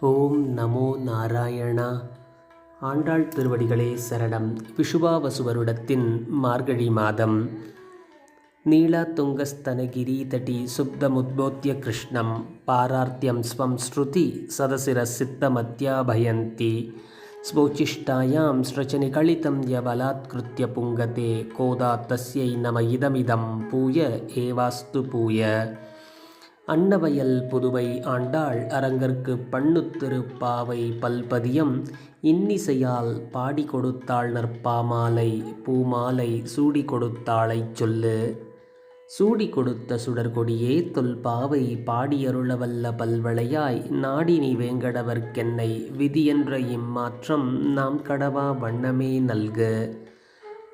ஓம் நமோ நாராயணா. ஆண்டாள் திருவடிகளே சரணம். விஷுபாவசு வருடத்தின் மார்கழி மாதம். நீலாத்துங்கஸ்தனகிரீதடி சுப்தமுத்போத்திய கிருஷ்ணம். பாரார்த்தியம் ஸ்வம் ஸ்ருதி சதசிர சித்தமத்யாபயந்தி. ஸ்வோச்சிஷ்டாயாம் ஸ்ரச்சனிகழிதம் யபலாத்கிருத்திய புங்கதே. கோதா தஸ்யை நம இதமிதம் பூய ஏவாஸ்து பூய. அன்னவயல் புதுவை ஆண்டாள் அரங்கற்கு பண்ணுத்திருப்பாவை பல்பதியம் இன்னிசையால் பாடி கொடுத்தாள் நற்பாமாலை பூமாலை சூடி கொடுத்தாளைச் சொல்லு. சூடி கொடுத்த சுடர்கொடியே தொல்பாவை பாடியருளவல்ல பல்வளையாய் நாடினி வேங்கடவர்க்கென்னை விதியென்ற இம்மாற்றம் நாம் கடவா வண்ணமே நல்கு.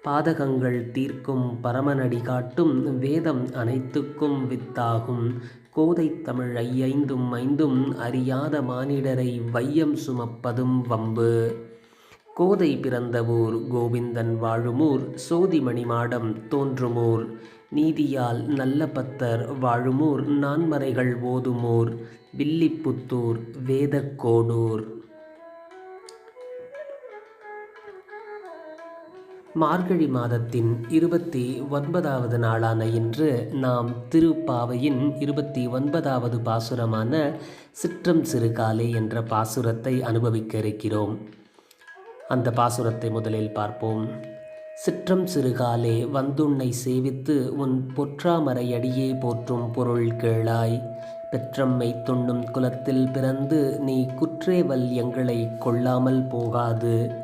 பாதகங்கள் தீர்க்கும் பரமனடி காட்டும் வேதம் அனைத்துக்கும் வித்தாகும். கோதை தமிழ் ஐயைந்தும் ஐந்தும் அறியாத மானிடரை வையம் சுமப்பதும் வம்பு. கோதை பிறந்த ஊர் கோவிந்தன் வாழுமூர் சோதிமணி மாடம் தோன்றுமூர். நீதியால் நல்ல பத்தர் வாழுமூர் நான்மறைகள் ஓதுமூர். வில்லிப்புத்தூர் வேதக்கோடூர் மார்கழி மாதத்தின் இருபத்தி ஒன்பதாவது நாளான இன்று நாம் திருப்பாவையின் இருபத்தி ஒன்பதாவது பாசுரமான சிற்றம் சிறுகாலே என்ற பாசுரத்தை அனுபவிக்க இருக்கிறோம். அந்த பாசுரத்தை முதலில் பார்ப்போம். சிற்றம் சிறுகாலே வந்துன்னை சேவித்து உன் பொற்றாமரையடியே போற்றும் பொருள் கேளாய். பெற்றம்மை துண்ணும் குலத்தில் பிறந்து நீ குற்றேவல் எங்களை கொள்ளாமல் போகாது.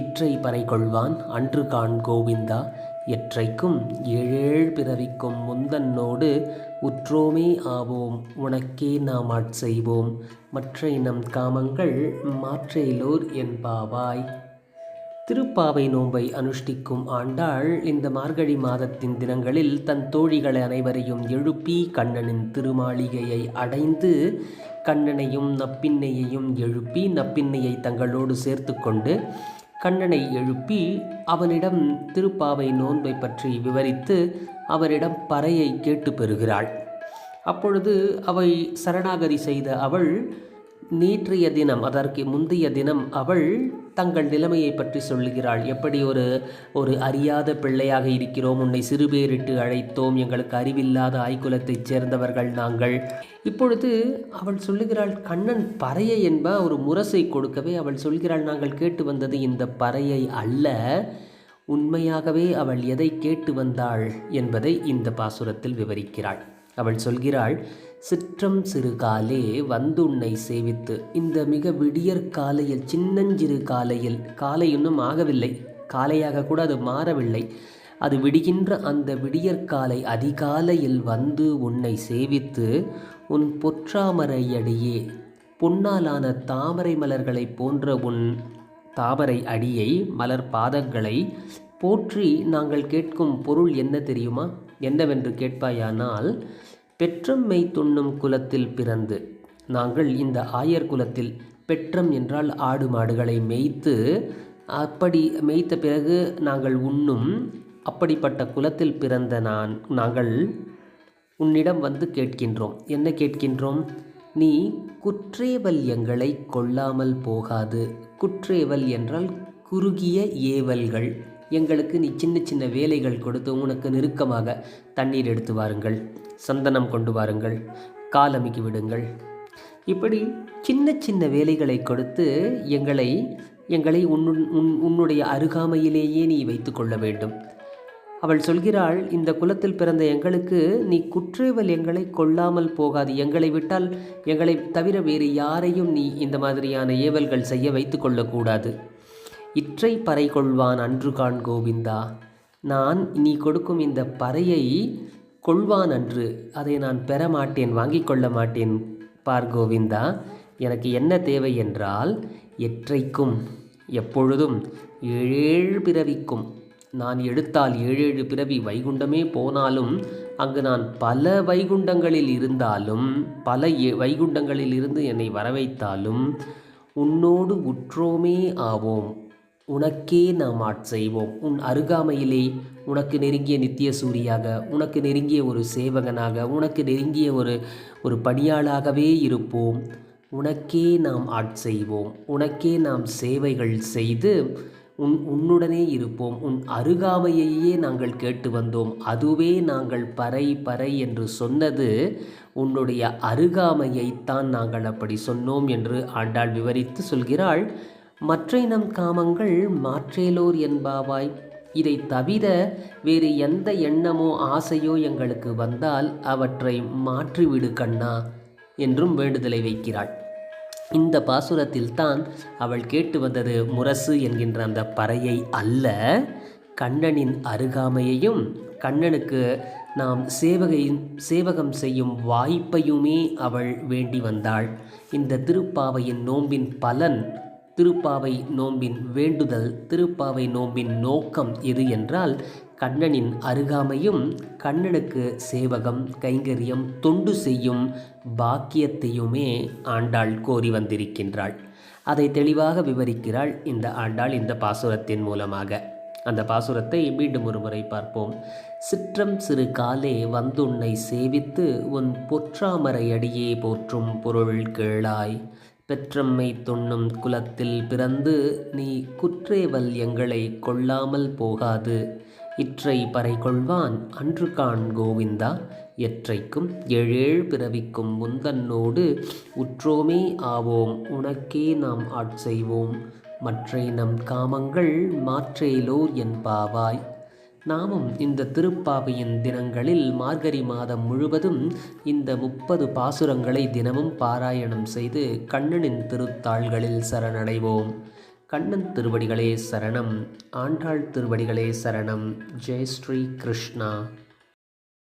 இற்றை பறை கொள்வான் அன்று காண் கோவிந்தா. எற்றைக்கும் ஏழேழ் பிறவிக்கும் முந்தன்னோடு உற்றோமே ஆவோம் உனக்கே நாம் ஆட்செய்வோம் மற்றை நம் காமங்கள் மாற்றேலோர் என்பாவாய் திருப்பாவை நோன்பை அனுஷ்டிக்கும் ஆண்டாள் இந்த மார்கழி மாதத்தின் தினங்களில் தன் தோழிகளை அனைவரையும் எழுப்பி கண்ணனின் திருமாளிகையை அடைந்து கண்ணனையும் நப்பின்னையையும் எழுப்பி நப்பின்னையை தங்களோடு சேர்த்து கொண்டு கண்ணனை எழுப்பி அவனிடம் திருப்பாவை நோன்பை பற்றி விவரித்து அவரிடம் பறையை கேட்டு பெறுகிறாள். அப்பொழுது அவை சரணாகதி செய்த அவள் நேற்றைய தினம் அதற்கு முந்தைய தினம் அவள் தங்கள் நிலைமையை பற்றி சொல்லுகிறாள். எப்படி ஒரு ஒரு அறியாத பிள்ளையாக இருக்கிறோம். உன்னை சிறுபேரிட்டு அழைத்தோம். எங்களுக்கு அறிவில்லாத ஆய்குலத்தைச் சேர்ந்தவர்கள் நாங்கள். இப்பொழுது அவள் சொல்லுகிறாள் கண்ணன் பறையை என்ப ஒரு முரசை கொடுக்கவே அவள் சொல்கிறாள் நாங்கள் கேட்டு வந்தது இந்த பறையை அல்ல. உண்மையாகவே அவள் எதை கேட்டு வந்தாள்? என்பதை இந்த பாசுரத்தில் விவரிக்கிறாள். அவள் சொல்கிறாள் சிற்றம் சிறு காலே வந்து உன்னை சேவித்து இந்த மிக விடியற் காலையில் சின்னஞ்சிறு காலையில் காலை இன்னும் ஆகவில்லை. காலையாக கூட அது மாறவில்லை. அது விடுகின்ற அந்த விடியற்காலை அதிகாலையில் வந்து உன்னை சேவித்து உன் பொற்றாமரையடியே பொன்னாலான தாமரை மலர்களை போன்ற உன் தாமரை அடியை மலர் பாதங்களை போற்றி நாங்கள் கேட்கும் பொருள் என்ன தெரியுமா? என்னவென்று கேட்பாயானால் பெற்றம்மை துண்ணும் குலத்தில் பிறந்து. நாங்கள் இந்த ஆயர் குலத்தில் பெற்றம் என்றால் ஆடு மாடுகளை மேய்த்து அப்படி மேய்த்த பிறகு நாங்கள் உண்ணும் அப்படிப்பட்ட குலத்தில் பிறந்த நான் நாங்கள் உன்னிடம் வந்து கேட்கின்றோம். என்ன கேட்கின்றோம்? நீ குற்றேவல் எங்களை கொள்ளாமல் போகாது. குற்றேவல் என்றால் குறுகிய ஏவல்கள். எங்களுக்கு நீ சின்ன சின்ன வேலைகள் கொடுத்து உனக்கு நெருக்கமாக தண்ணீர் எடுத்து வாருங்கள் சந்தனம் கொண்டு வாருங்கள் காலமிக்கி விடுங்கள். இப்படி சின்ன சின்ன வேலைகளை கொடுத்து எங்களை எங்களை உன் உன் உன்னுடைய அருகாமையிலேயே நீ வைத்து கொள்ள வேண்டும். அவள் சொல்கிறாள் இந்த குலத்தில் பிறந்த எங்களுக்கு நீ குற்றேவல் எங்களை கொள்ளாமல் போகாது. எங்களை விட்டால் எங்களை தவிர வேறு யாரையும் நீ இந்த மாதிரியான ஏவல்கள் செய்ய வைத்து கொள்ளக்கூடாது இற்றை பறை கொள்வான் அன்றுகான் கோவிந்தா. நான் நீ கொடுக்கும் இந்த பறையை கொள்வான் அன்று. அதை நான் பெற மாட்டேன் வாங்கிக் கொள்ள மாட்டேன் பார் கோவிந்தா. எனக்கு என்ன தேவை என்றால் எற்றைக்கும் எப்பொழுதும் ஏழேழு பிறவிக்கும். நான் எடுத்தால் ஏழேழு பிறவி வைகுண்டமே போனாலும் அங்கு நான் பல வைகுண்டங்களில் இருந்தாலும் பல வைகுண்டங்களில் இருந்து என்னை வரவைத்தாலும் உன்னோடு உற்றோமே ஆவோம். உனக்கே நாம் ஆட்செய்வோம் உன் அருகாமையிலே உனக்கு நெருங்கிய நித்திய சூரியாக உனக்கு நெருங்கிய ஒரு சேவகனாக உனக்கு நெருங்கிய ஒரு ஒரு பணியாளாகவே இருப்போம். உனக்கே நாம் ஆட்செய்வோம் உனக்கே நாம் சேவைகள் செய்து உன் உன்னுடனே இருப்போம். உன் அருகாமையையே நாங்கள் கேட்டு வந்தோம். அதுவே நாங்கள் பறை பறை என்று சொன்னது உன்னுடைய அருகாமையைத்தான் நாங்கள் அப்படி சொன்னோம் என்று ஆண்டாள் விவரித்து சொல்கிறாள். மற்ற இனம் காமங்கள் மாற்றேலோர் என்பாவாய். இதை தவிர வேறு எந்த எண்ணமோ ஆசையோ எங்களுக்கு வந்தால் அவற்றை மாற்றிவிடு கண்ணா என்றும் வேண்டுதலை வைக்கிறாள். இந்த பாசுரத்தில் தான் அவள் கேட்டு வந்தது முரசு என்கின்ற அந்த பறையை அல்ல கண்ணனின் அருகாமையையும் கண்ணனுக்கு நாம் சேவகை சேவகம் செய்யும் வாய்ப்பையுமே அவள் வேண்டி வந்தாள். இந்த திருப்பாவையின் நோம்பின் பலன் திருப்பாவை நோம்பின் வேண்டுதல் திருப்பாவை நோம்பின் நோக்கம் எது என்றால் கண்ணனின் அருகாமையும் கண்ணனுக்கு சேவகம் கைங்கரியம் தொண்டு செய்யும் பாக்கியத்தையுமே ஆண்டாள் கோரி வந்திருக்கின்றாள். அதை தெளிவாக விவரிக்கிறாள் இந்த ஆண்டாள் இந்த பாசுரத்தின் மூலமாக. அந்த பாசுரத்தை மீண்டும் ஒரு முறை பார்ப்போம். சிற்றம் சிறு காலே வந்துன்னை சேவித்து உன் பொற்றாமரை அடியே போற்றும் பொருள் கேளாய். பெற்றம்மை துண்ணும் குலத்தில் பிறந்து நீ குற்றேவல் எங்களை கொள்ளாமல் போகாது. இற்றை பறை கொள்வான் அன்று காண் கோவிந்தா. எற்றைக்கும் ஏழேழ் பிறவிக்கும் முந்தன்னோடு உற்றோமே ஆவோம். உனக்கே நாம் ஆட்செய்வோம். மற்றை நம் காமங்கள் மாற்றேலோர் என்பாவாய் நாமும் இந்த திருப்பாவையின் தினங்களில் மார்கழி மாதம் முழுவதும் இந்த முப்பது பாசுரங்களை தினமும் பாராயணம் செய்து கண்ணனின் திருத்தாள்களில் சரணடைவோம். கண்ணன் திருவடிகளே சரணம். ஆண்டாள் திருவடிகளே சரணம். ஜெய் ஸ்ரீ கிருஷ்ணா.